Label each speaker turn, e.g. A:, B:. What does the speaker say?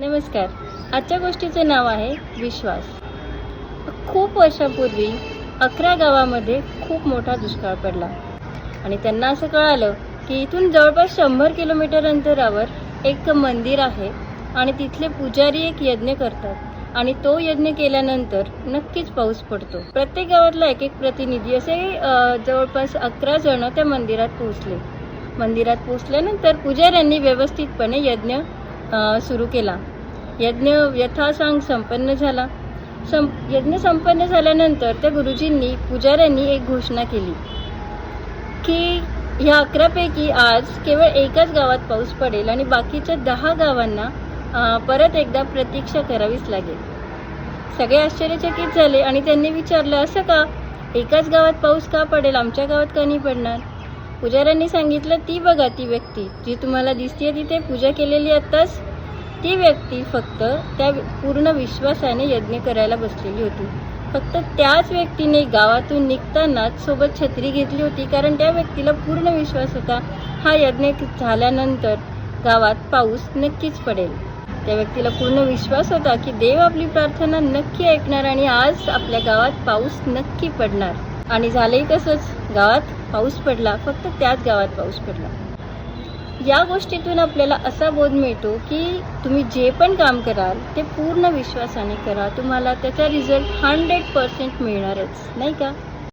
A: नमस्कार. आजच्या गोष्टीचं नाव आहे विश्वास. खूप वर्षापूर्वी अकरा गावामध्ये खूप मोठा दुष्काळ पडला. आणि त्यांना असं कळालं की इथून जवळपास शंभर किलोमीटर अंतरावर एक मंदिर आहे आणि तिथले पुजारी एक यज्ञ करतात. आणि तो यज्ञ केल्यानंतर नक्कीच पाऊस पडतो. प्रत्येक गावातला एक एक प्रतिनिधी असे जवळपास अकरा जण त्या मंदिरात पोहोचले. मंदिरात पोहोचल्यानंतर पुजाऱ्यांनी व्यवस्थितपणे यज्ञ सुरू केला. यज्ञ यथासांग संपन्न झाला. सं यज्ञ संपन्न झाल्यानंतर त्या गुरुजींनी पुजाऱ्यांनी एक घोषणा केली की ह्या अकरापैकी आज केवळ एकाच गावात पाऊस पडेल आणि बाकीच्या दहा गावांना परत एकदा प्रतीक्षा करावीच लागेल. सगळे आश्चर्यचकित झाले आणि त्यांनी विचारलं असं का? एकाच गावात पाऊस का पडेल? आमच्या गावात का नाही पडणार? पुजाऱ्यांनी सांगितलं ती बघा ती व्यक्ती. जी तुम्हाला दिसते तिथे पूजा केलेली आत्ताच ती व्यक्ती फक्त त्या पूर्ण विश्वासाने यज्ञ करायला बसलेली होती. फक्त त्याच व्यक्तीने गावातून निघतानाच सोबत छत्री घेतली होती कारण त्या व्यक्तीला पूर्ण विश्वास होता. हा यज्ञ झाल्यानंतर गावात पाऊस नक्कीच पडेल. त्या व्यक्तीला पूर्ण विश्वास होता की देव आपली प्रार्थना नक्की ऐकणार आणि आज आपल्या गावात पाऊस नक्की पडणार. आणि झालंही तसंच. गावात पाऊस पडला फक्त त्याच गावात पाऊस पडला. या गोष्टीतून आपल्याला असा बोध मिळतो की तुम्ही जे पण काम कराल ते पूर्ण विश्वासाने करा. तुम्हाला त्याचा रिझल्ट हंड्रेड पर्सेंट मिळणारच नाही का?